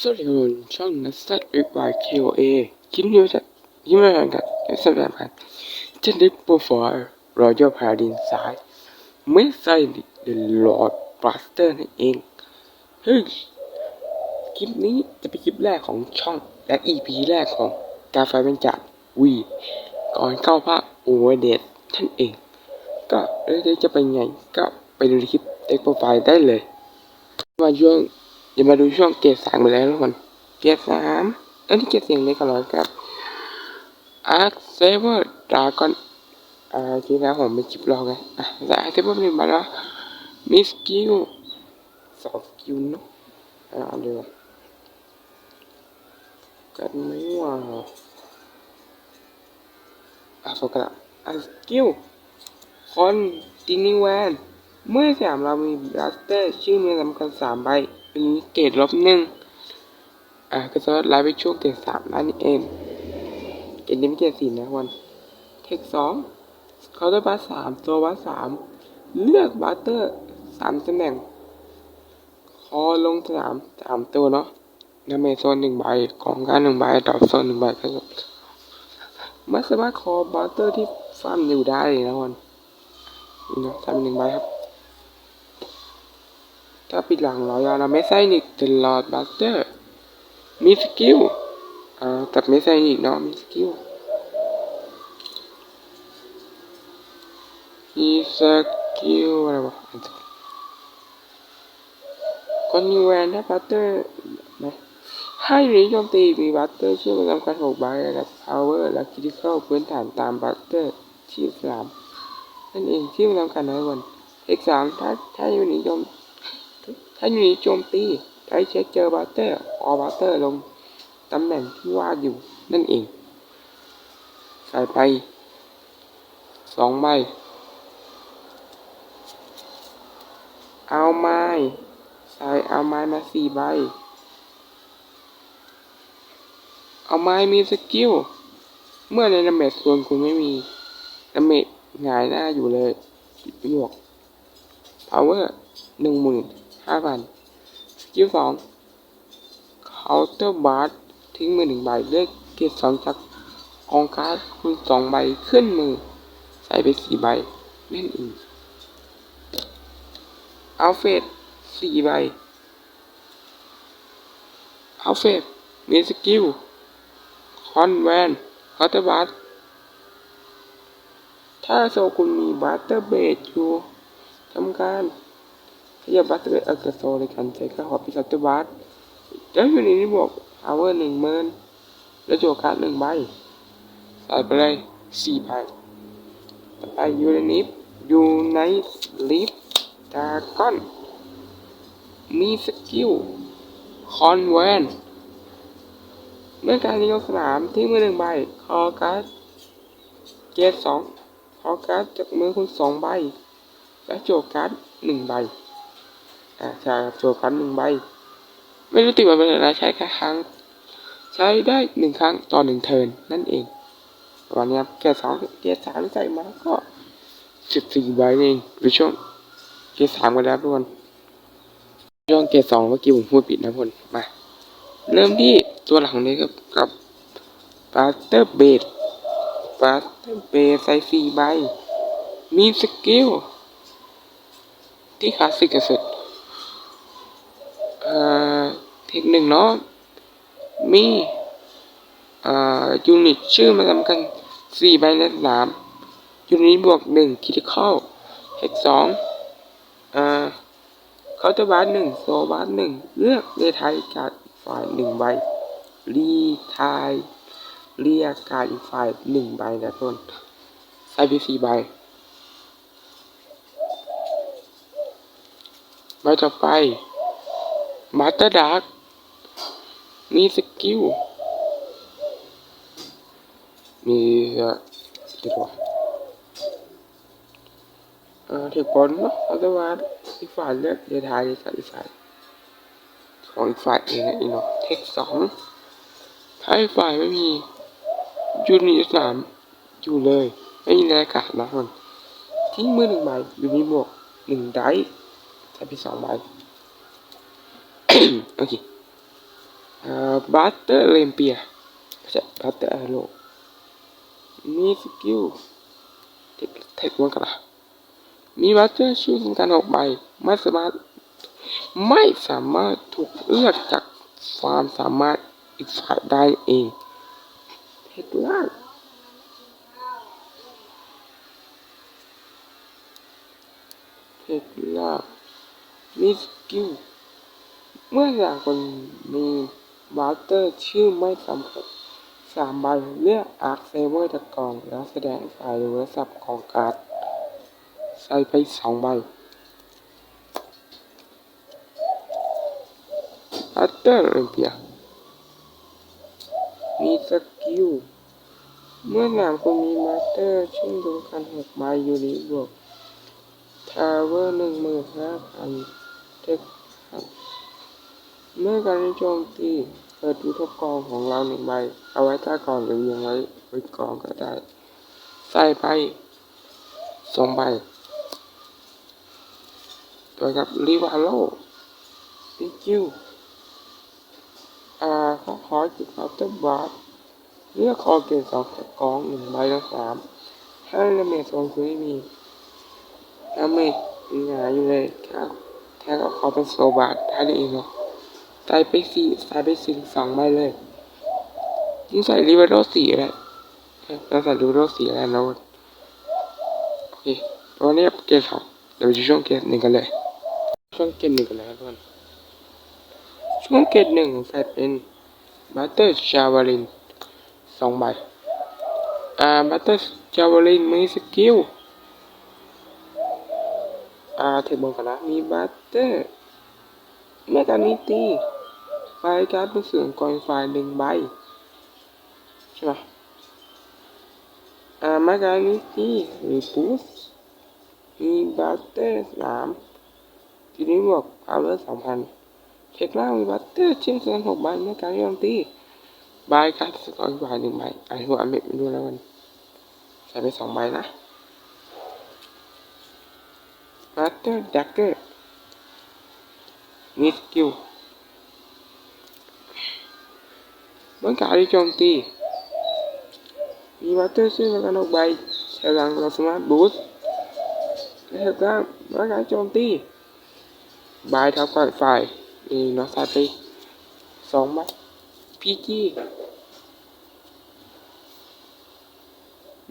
สวัสดีคุณช่องนัสซัตเอ็กวายเคโอเอคลิปนี้จะยิ้มแย้กันในสัปดาห์ผ่านเจนดิปโปรไฟล์รอยัลพาดินซ้ายไม่ใส่เดลลอร์ดบลัสเตอร์นั่นเองเฮ้ยคลิปนี้จะเป็นคลิปแรกของช่องและ EP แรกของกาไฟเป็นจัดวีก่อนเข้าภาคโอเวอร์เดทท่านเอง ก็เรื่องจะเป็นไงก็ไปดูคลิปเด็กโปรไฟล์ได้เลย มาช่วง อย่ามาดูช่วงเกียรดสามไปแล้วทุกคนเกียรดสามอันนี้เกรดเสียงเล็กกันเลยครับอาร์คเซเวอร์ดากอนอ่าทีแล้วผมไม่คลิปรอไงอะแต่อาร์คเซเวอร์เป็นมาแล้วมีสกิลสองสกิลเนาะอ่าเดี๋ยวกันไม่ว่าอะโฟกัสอะสกิลคอนตินิแวนเมื่อสามเรามีบลัสเตอร์ชื่อเมือสำคัญสามใบ เป็นเกรดลบหนึ่งอ่าก็จะไล่ไปช่วงเกรดสามนั่นเองเกรดนี้ไม่เกรดสี่นะวันเทคสองเคาน์เตอร์บัสสามตัวบัสสามเลือกบัสเตอร์สามตำแหน่ง คอลงสนามสามตัวเนาะดาเมโซนหนึ่งใบของการหนึ่งใบดอกโซนหนึ่งใบก็จะไม่สามารถคอบัสเตอร์ที่ฟาร์มอยู่ได้นะวันนี่เนาะทำหนึ่งใบครับ ถ้าปิดหลังรอยาเราไม่ใส่นิกตลอดบัสเตอร์ มีสกิลอ่าแต่ไม่ใส่นิกเนาะมีสกิลมีสกิลอะไรวะคนนิวแวนถ้าบัสเตอร์นะให้หรือโจมตีมีบัสเตอร์ชื่อประจำการหกใบระดับพาวเวอร์และคริติคอลพื้นฐานตามบัสเตอร์ที่สามนั่นเองที่ประจำการน้อยวันเอกสามถ้าถ้าอยู่ในโจม ถ้าอยู่ในโจมตีได้เช็คเจอบัตเตอร์ออบัตเตอร์ลงตำแหน่งที่ว่าอยู่นั่นเอง ใส่ไปสองใบ เอาไม้ใส่เอาไม้มาสี่ใบ เอาไม้มีสกิล เมื่อในดาเมจส่วนคุณไม่มีดาเมจหงายหน้าอยู่เลยบวก power หนึ่งหมื่น ห้าพันสกิลสองเคาน์เตอร์บาร์ทิ้งมือหนึ่งใบเลือกเกรดสองจากกองการ์ดคุณสองใบขึ้นมือ ใส่ไปสี่ใบเล่นอีกอัลเฟดสี่ใบอัลเฟดมีสกิลคอนแวนเคาน์เตอร์บาร์ถ้าโซคุณมีบัตเตอร์เบดอยู่ทำการ ขยับบัตเตอร์เออกระโซในการใช้กระหอบพิคัตเตอร์บัตแล้วอยู่ในนี้บวกพาวเวอร์หนึ่งหมื่นแล้วโจการ์ดหนึ่งใบใส่ไปเลยสี่ใบต่อไปยูในนี้อยู่ในลิฟดาก้อนมีสกิลคอนเวนเมื่อการยิงสนามที่มือหนึ่งใบคอการ์ดเกตสองคอการ์ดจากมือคุณสองใบ และโจการ์ดหนึ่งใบ อ่าใช่ครับโจการ์ดหนึ่งใบ ไม่รู้ติดว่าเป็นอะไรใช้แค่ครั้ง ใช้ได้หนึ่งครั้งต่อหนึ่งเทิร์นนั่นเองประมาณนี้ครับแค่สองเกียร์สามใส่มาก็สิบสี่ใบเองหรือช่วงเกียร์สามกันแล้วทุกคนช่วงเกียร์สองเมื่อกี้ผมพูดผิดนะทุกคนมา เริ่มที่ตัวหลังนี้ครับกับปาเตอร์เบดปาเตอร์เบดใส่สี่ใบ มีสกิลที่คลาสสิกสุด อ่อเทคหนึ่งเนาะมีอ่อยูนิตชื่อมาทำกันสี่ใบและสามยูนิตบวกหนึ่งคิดเข้าเฮกสองเอ่อเคาน์เตอร์บาร์หนึ่งโซบาร์หนึ่งเลือกเรไทยการ์ดฝ่ายหนึ่งใบรีไทยเรียกการดอีกฝ่ายหนึ่งใบนะต้นใส่ไปสี่ใบใบต่อไป มาสเตอร์ดาร์กมีสกิล มีเอ่อดี๋ยวก่อนเอ่อเทคบอลเนาะอัลตวาร์อีกฝ่ายเลือกเดทายจากอีกฝ่ายของอีกฝ่ายเองนะอีเนาะเทคสองถ้าอีกฝ่ายไม่มียูนิตสามอยู่เลย ไม่มีแรงกาดนะคนทิ้งมือหนึ่งใบยูนิตบวกหนึ่งไดส์ใช้ไปสองใบ โอเคบัตเตอร์เลมเปียใช่บัตเตอร์อาโลมีสกิลเทคเทควันกันละมีบัตเตอร์ชื่อการออกใบไม่สามารถไม่สามารถถูกเลือกจากความสามารถอีกฝ่ายได้เองเทคล่างเทคล่างมีสกิล เมื่ออยากคนมีบัตเตอร์ชื่อไม่สำคัญสามใบเลือกอาร์คเซเวอร์จากกล่อง แล้วแสดงไฟล์หรือโทรศัพท์ของการ์ดใส่ไปสองใบบัตเตอร์เรนเปียมีสกิลเมื่อหนามคุณมีมาสเตอร์ชื่อรวมกันหกใบอยู่ในบวกทาวเวอร์หนึ่งหมื่นห้าพันเทค เมื่อการโจมตีเปิดดูทุกกองของเราหนึ่งใบ เอาไว้ใต้ก่องหรือยังไว้บนกองก็ได้ ใส่ไปสองใบตัวกับริวาโลพิจิวอ่าเขาขอจุดเคาน์เตอร์บาร์เลือกคอเกตสองกองหนึ่งใบละสามถ้าเลเมทโซนคุณไม่มีถ้าไม่หงายอยู่เลยถ้าแทนก็ขอเป็นโซบาร์ได้เองเนาะ ใส่ไปสี่ใส่ไปสี่สองใบเลยยิ่งใส่ริเวอร์สี่แล้วเราใส่ริเวอร์สี่แล้วนะโอเคตอนนี้เกมสองเดี๋ยวไปช่วงเกมหนึ่งกันเลย ช่วงเกมหนึ่งกันเลยครับทุกคนช่วงเกมหนึ่งใส่เป็นบัตเตอร์ชาวาลินสองใบอ่าบัตเตอร์ชาวาลินมีสกิลอ่าเทคบอลกันนะมีบัตเตอร์เมื่อการนี้ตี ไฟล์การ์ดเป็นส่วนกองไฟหนึ่งใบใช่ไหมอ่ามื่อการนี้ตีหรือปูสมีบัตเตอร์สามทีนี้บวกพาวเวอร์สองพันเทคล่างมีบัตเตอร์ชิ้นส่วนหกใบมื่การโจมตีใบการ์ดสกอร์ไฟล์หนึ่งใบไอ่านหัวอเบ็ดไม่ดูแล้วกันใส่ไปสองใบนะบัตเตอร์ดักเกอร์มีสกิล เมื่อการที่โจมตีมีวัตเตอร์ซึ่งการออกใบใช้หลังเราสามารถบูสต์และถ้าเมื่อการโจมตีบายทับก่อนฝ่ายนี่เนาะใส่ไปสองใบพีจี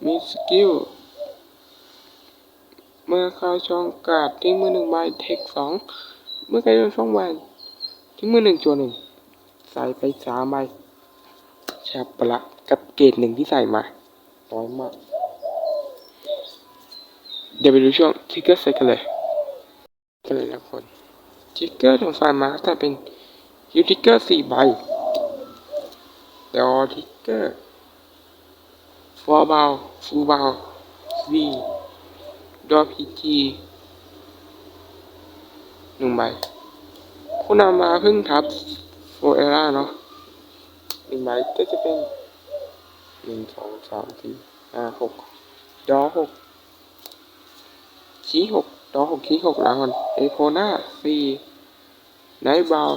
มีสกิลเมื่อเข้าช่องกาดทิ้งมือหนึ่งใบเทคสองเมื่อใกล้โดนช่องแหวนทิ้งมือหนึ่งจวนหนึ่งใส่ไปสามใบาปละกับเกรดหนึ่งที่ใส่มา น้อยมาก เดี๋ยวไปดูช่วงทิกเกอร์ใส่กันเลยกันเลยนะคนทิกเกอร์ของไฟล์มาถ้าเป็นยูทิกเกอร์สี่ใบดอทิกเกอร์ฟอร์บลฟูเบลวีดอพีจีหนึ่งใบผู้นำมาเพิ่งทับโฟเอร่าเนาะ หนึ่งใบก็จะเป็นหนึ่งสองสามสี่ห้าหกดอหกชี้หกดอหกชี้หกแล้วก่อนเอโคนาสี่ไนท์บาว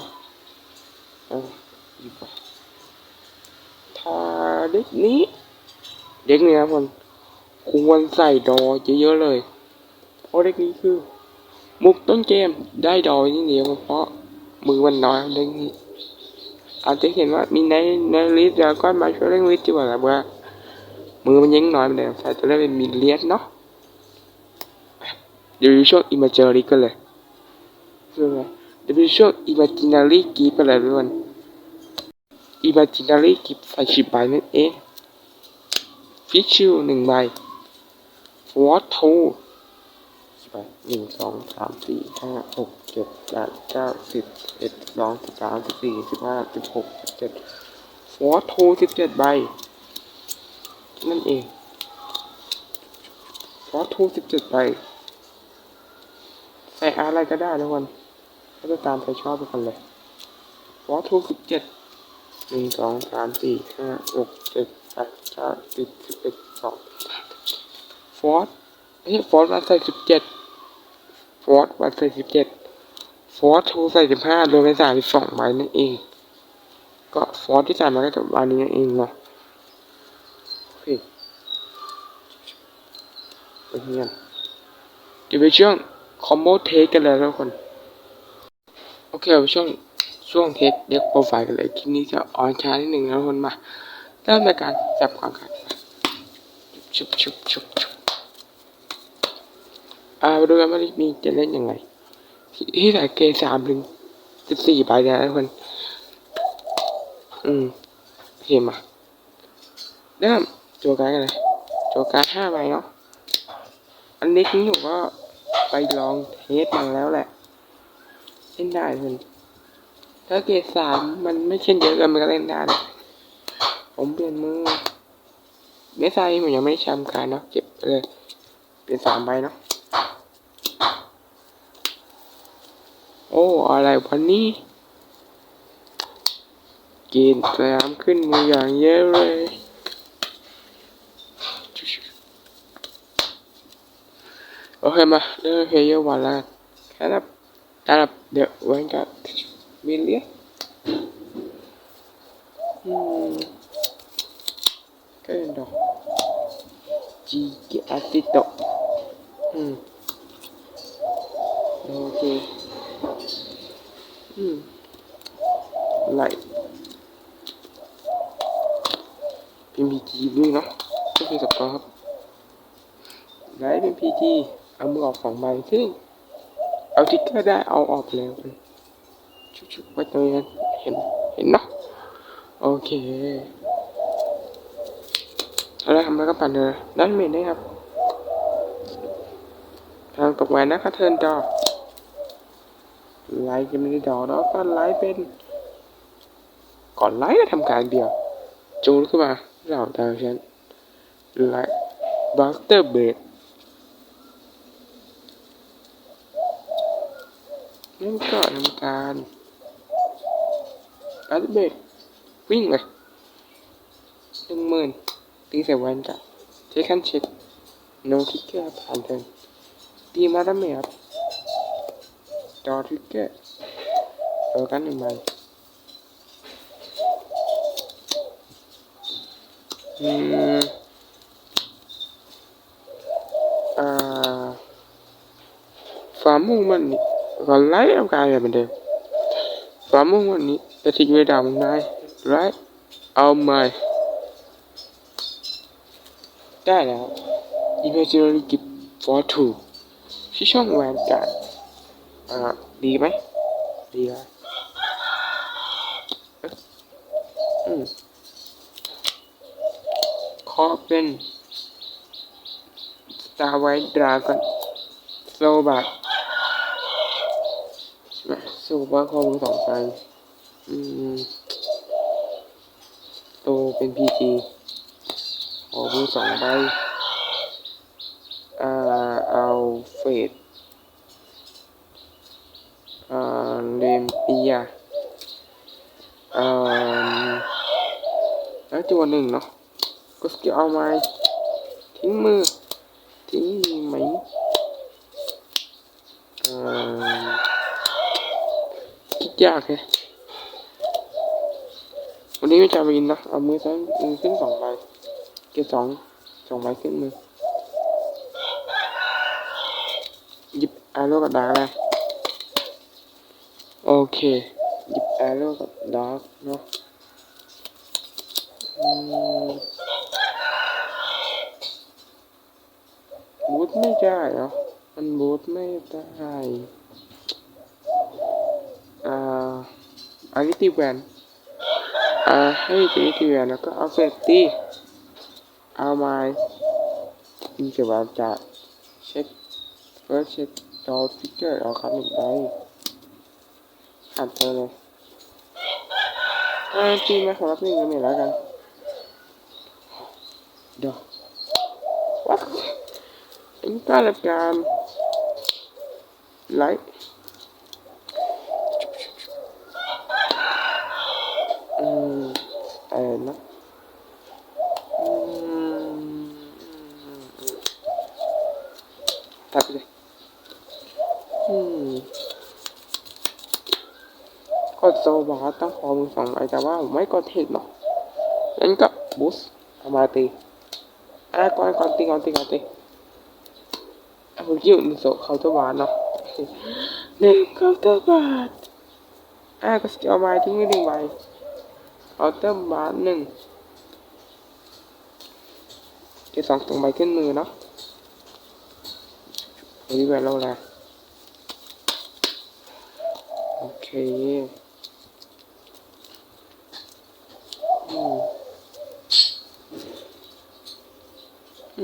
อะหยิบไปถ้าเด็กนี้เด็กนี้นะคนควรใส่ดอเยอะๆเลยเพราะเด็กนี้คือ มุกต้นเกมได้ดอยนี่เดียวเพราะมือมันน้อยเล่นนี้ อาจจะเห็นว่ามีในในลิสต์แล้วก็มาช่วยเล่นลิสต์ดีกว่าแบบว่ามือมันยังน้อยมันเลยใส่ตัวเล่นเป็นมิลเลียสเนาะเดี๋ยวช่วงอิมเมจรีกันเลยคือไงเดี๋ยวช่วงอิมเมจินารี่กีไปเลยทุกคนอิมเมจินารี่กีบใส่ชิบใบนั่นเองฟิชชิลหนึ่งใบวอตทูหนึ่งสองสามสี่ห้าหก จ็ดแปดเก้าสิบเอ็ดสองสิบสามสิบสี่สิบห้าสิบหกสิบเจ็ดฟอร์ทูสิบเจ็ดใบ นั่นเองฟอร์ทูสิบเจ็ดใบ ใส่อะไรก็ได้ทุกคนก็จะตามใจชอบไปกันเลยฟอร์ทูสิบเจ็ดหนึ่งสองสามสี่ห้าหกเจ็ดแปดเก้าสิบสิบเอ็ดสองฟอร์เฮ้ยฟอร์สวันใส่สิบเจ็ดฟอร์สวันใส่สิบเจ็ด ฟอร์สทูใส่สิบห้ารวมเป็นสามสิบสองใบนั่นเอง ก็ฟอนต์ที่ใส่มาก็จะประมาณนี้เองเนาะโอเคโอเคกันเดี๋ยวไปช่วงคอมโบเทคกันเลยทุกคน โอเคไปช่วงช่วงเทคเด็กโปรไฟล์กันเลยคลิปนี้จะออนช้านิดหนึ่งนะทุกคนมาเริ่มในการจับความขัดชุบชุบชุบชุบอ่ามาดูกันว่ามีจะเล่นยังไง ที่ใส่เกรดสามถึงสิบสี่ใบนะทุกคน อืมโอเคมาเริ่มโจการดกันเลยโจการดห้าใบเนาะ อันนี้ทิ้งหนูก็ไปลองเทสมาแล้วแหละเล่นได้ทุกคนถ้าเกรดสามมันไม่เช่นเยอะเกันมันก็เล่นได้ผมเปลี่ยนมือเมสไซผมยังไม่ได้ชำการเนาะเก็บเลย เป็นสามใบเนาะ อ้อะไรวันนี้กินสยามขึ้นมืออย่างเยอะเลย โอเคมาเริ่มเพลเยวันล้วกันแค่นับระดับเดี๋ยวไว้กับมิลเลียอืมก็ยังดอกจีเกอาติโตอืมโอเค ไหลเป็นพีจีด้วยเนาะก็คือสกอร์ครับไหลเป็นพีจีเอามือออกสองใบซึ่งเอาทิกเกอร์ได้เอาออกแล้วชุบๆไว้ตรงนี้เห็นเห็นเนาะโอเคเอาละทำแล้วก็ปั่นเลยด้านเมนได้ครับทางตกแหวนนะครับเทิร์นจอ ไลท์จะไม่ได้ดอกแล้วก็ไลท์เป็น ก่อนไลท์ก็ทำการเดียว จูนขึ้นมาเราดาวฉันไลท์บัสเตอร์เบดนั่นก็ทำการบัสเตอร์เบดวิ่งเลยหนึ่งหมื่นตีใส่แวนกับเทคันเช็คโนทิกเกอร์ผ่านเทินตีมาดาเมครับ จอทิกเกอร์เออกันหนึ่งใบอืมอ่าฟาร์มมุ่งมันนี่ก็ไล่เอา กายเหมือนเดิมฟาร์มมุ่งมันนี่จะทิ้งไว้ดาวน์นายไรเอาใหม่ได้แล้ว Imaginary Gift for Two ที่ช่องแวนการ์ดอ่าดีไหมดีครับอืมขอเป็น Star White Dragon โซบัตโซบัตคอมสองไปอืมโตเป็น PG ขอมือสองใบอ่าเอาเฟดอ่า เลมเปียอ่าแล้วตัวหนึ่งเนาะก็สกิลเอาไม้ทิ้งมือ ทิ้งไหมเอ่อคิดยากแฮะวันนี้ไม่จำเป็นนะ เอามือซ้ายมือขึ้นสองใบเก็บสองสองใบขึ้นมือหยิบแอโร่กับดาร์กเลย เคหยิบแอโร่กับดาร์กเนาะบูทไม่ได้เหรอมันบูทไม่ได้อ่าอันนี้ตีแวนอ่าให้ตีตีแวนแล้วก็เอาเฟตตี้เอาไม้มีเกี่ยวกับจะเช็คเฟิร์สเช็คดอลฟิกเกอร์เอาครับหนึ่งใบ อ่านไปเลยอ่าตีมาขอรับหนึ่งกันหนึ่แล้วกันเดี๋ยว what เป็นการรับการไลฟ์อืมอะไรนะอืมตัดไปเลยอืม กดโซบาร์ต้องขอมือสองใบแต่ว่าผมไม่กดเทคเนาะงั้นก็บูสต์เอามาตีอะก่อนก่อนตีก่อนตีก่อนตีอะผมยืนโซเคาน์เตอร์บาร์เนาะหนึ่งเคาน์เตอร์บาร์อะก็สกิลเอามาทิ้งไว้หนึ่งใบเคาน์เตอร์บาร์หนึ่งเก็บสองสองใบขึ้นมือเนาะอันนี้แบบเราละโอเคอืมอืมอืม เอ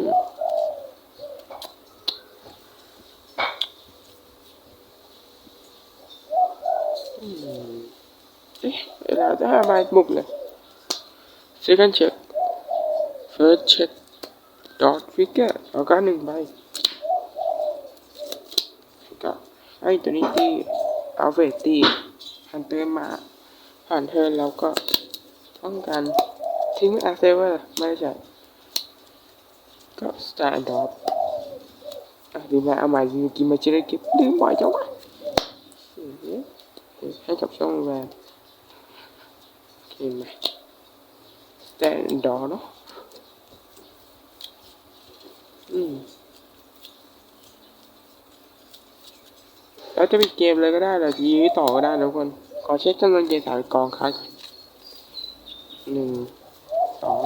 ๊ะเวลาจะให้มาบุกเลย second check first check dot figure แล้วก็หนึ่งใบก็ให้ตัวนี้ตีเอาเวทตีพันเตอร์มาผ่านเทิร์นแล้วก็ป้องกันทิ้งอาเซเวอร์ไม่ใช่ ก็ start and drop อะดีไหมเอาใหม่ดีกินมาชิได้เก็บลืมบ่อยจังวะอืมให้กับช่องแวนโอเคไหม start and drop เนาะอืมเราจะปิดเกมเลยก็ได้หรือยื้อต่อก็ได้นะทุกคนขอเช็คจำนวนเกมสามกองครับหนึ่งสอง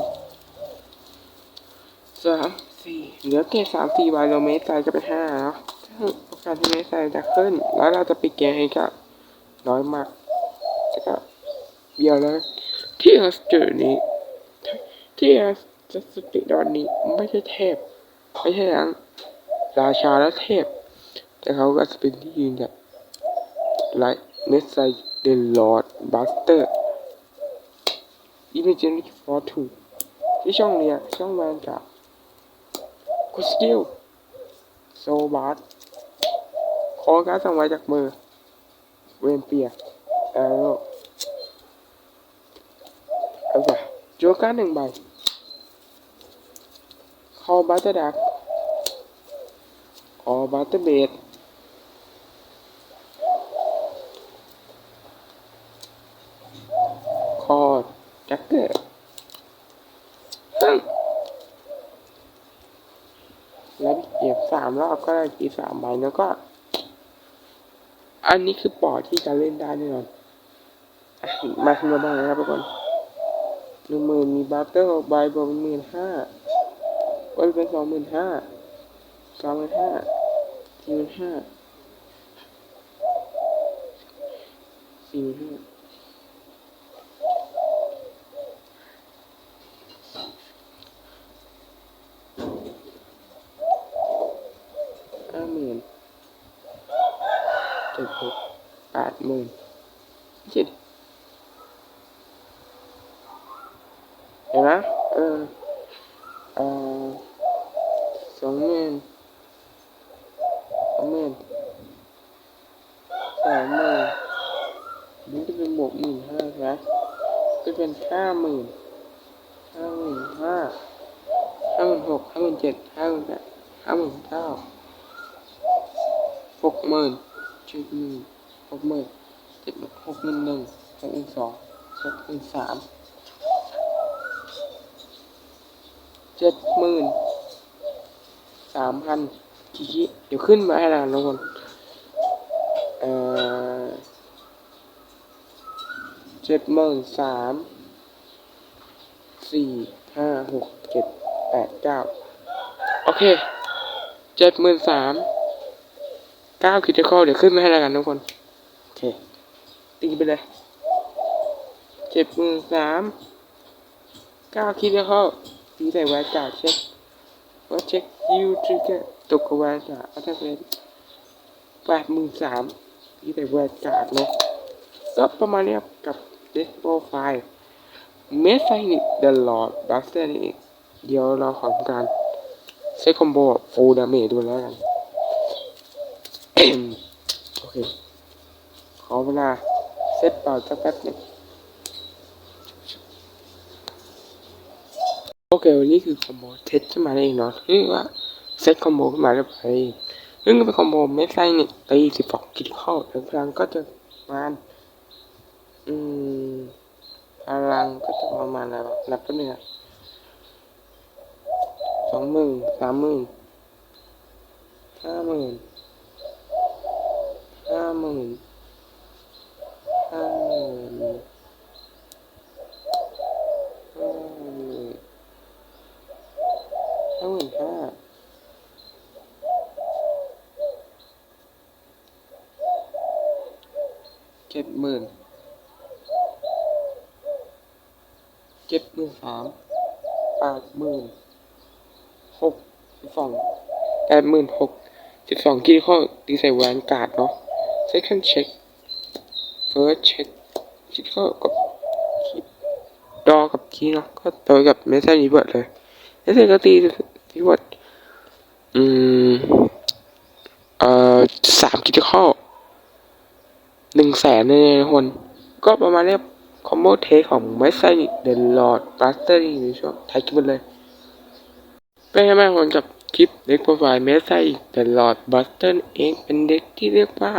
สามสี่เหลือเกมสามสี่ใบเราเมตรใจก็เป็นห้าเนาะซึ่งโอกาสที่เมตรใจจะขึ้น แล้วเราจะปิดเกมเองก็น้อยมากจะก็เดียวแล้วที่เราเจอนี้ ที่เราจะสติดอนนี้ไม่ใช่เทพไม่ใช่ทั้งราชาและเทพ แต่เขาก็จะเป็นที่ยืนแบบไลท์เมสไซเดนลอร์ดบัสเตอร์อิมเมจินฟอร์ทูที่ช่องเนี้ยช่องแวนกับ กุสกิลโซบาร์ขอการดสั่งไว้จากมือ เวนเปียแอโร่เอาไปโจการดหนึ่งใบคอบัตเตอร์ดักคอบัตเตอร์เบดคอแจ็คเกอร์ซึ่งแล้วเก็บสาม รอบก็ได้กี่สามใบแล้วก็ อันนี้คือปอดที่จะเล่นได้แน่นอนมาขึ้นมาบ้างนะครับทุกคนหนึ่งหมื่นมีบัตเตอร์หกใบบวกเป็นหมื่นห้าก็เป็นสองหมื่นห้าสองหมื่นห้าสี่หมื่นห้าสี่หมื่นห้าหมื่นเจ็ดหก แปดหมื่นเจ็ดเห็นไหมเออเออสองหมื่นสองหมื่นสามหมื่นนี่จะเป็นบวกหมื่นห้าใช่ไหมก็เป็นห้าหมื่นห้าหมื่นห้าห้าหมื่นหกห้าหมื่นเจ็ดห้าหมื่นแปดห้าหมื่นเก้าหกหมื่นเจ็ดหมื่นหกหมื่น เจ็ดหมื่นหกหมื่นหนึ่งหกหมื่นสองหกหมื่นสามเจ็ดหมื่นสามพันกี่คิเดี๋ยวขึ้นมาให้แล้วทุกคนเอ่อเจ็ดหมื่นสามสี่ห้าหกเจ็ดแปดเก้าโอเคเจ็ดหมื่นสามเก้าคิดจะข้อเดี๋ยวขึ้นมาให้แล้วกันทุกคน โอเค ตีไปเลยเจ็ดหมื่นสามเก้าคิดจะข้อตีใส่แวนการ์ดเช็คว่าเช็คยูทริกเกอร์ตกกับแวนการ์ดอัลเทอร์เฟนแปดหมื่นสามตีใส่แวนการ์ดเนาะก็ประมาณนี้กับเดสโปรไฟล์เมสไซนิกเดอะลอร์ดบัสเตอร์นี่เองเดี๋ยวเราขอทำการเซตคอมโบฟูลดาเมจดูแล้วกัน โอเค ขอเวลา เซตเป่าสักแป๊บหนึงโอเควันนี้คือคอมโบเทสขึ้นมาเองเนาะคือว่าเซตคอมโบขึ้นมาเรียบร้อยซึ่งเป็นคอมโบไม่ใช่เนี่ยตีสิบสองกิโลแล้วพลังก็จะประมาณอืมพลังก็จะประมาณอะไรวนับแป๊บนึงอสองหมื่นสามหมื่นห้าหมื่นห้าหมื่น ห้าหมื่นห้าเจ็ดหมื่นเจ็ดหมื่นสามแปดหมื่นหกสิบสองแปดหมื่นหกสิบสองกี่ข้อตีใส่แวนการ์ดเนาะ second check first check คิดก็กับคิดอกับคีเนาะก็ต่อยกับเมสเซจรีเวิร์ดเลยเมสเซจก็ตีรีเวิร์ดอืมเอ่อสามคิดข้อหนึ่งแสนเลยนคนก็ประมาณนี้คอมโบเทคของเมสเซจเดนลอร์ดบัสเตอร์ในช่วงไทยคลิปหมดเลย เป็นไงบ้างคนกับคลิปเด็กโปรไฟล์เมสไซแต่หลอดบัสเติลเองเป็นเด็กที่เรียกว่า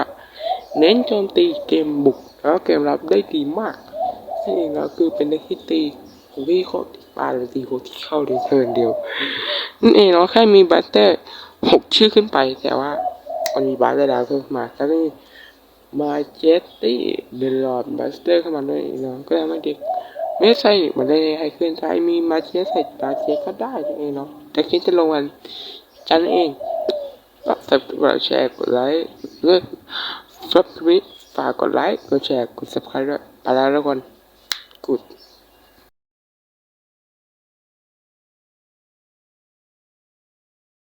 เน้นโจมตีเกมบุก แล้วเกมรับได้ดีมากซึ่เองแล้วคือเป็นเด็กที่ตีของพี่โคตรที่บ้านเลยตีโคตรที่เข้าในเทินเดียวนั่นเองเนาะแค่มีบัสเตอร์หกชื่อขึ้นไป แต่ว่ามันมีบัสเตอร์ดาวเพิ่มมาแล้วก็มีมาเจตตี้เดลอดบัสเตอร์เข้ามาด้วยเนาะก็ทำให้เด็กไม่ใช่มันได้ให้ขึ้นใช้มีมาเชียใส่บาเชียก็ได้นั่นเองเนาะแต่คิดจะลงวันจันเองก็สับกดแชร์กดไลค์เลือกซับสไคร ฝากกดไลค์ กดแชร์ กด subscribe ด้วย ไปแล้วทุกคนกูด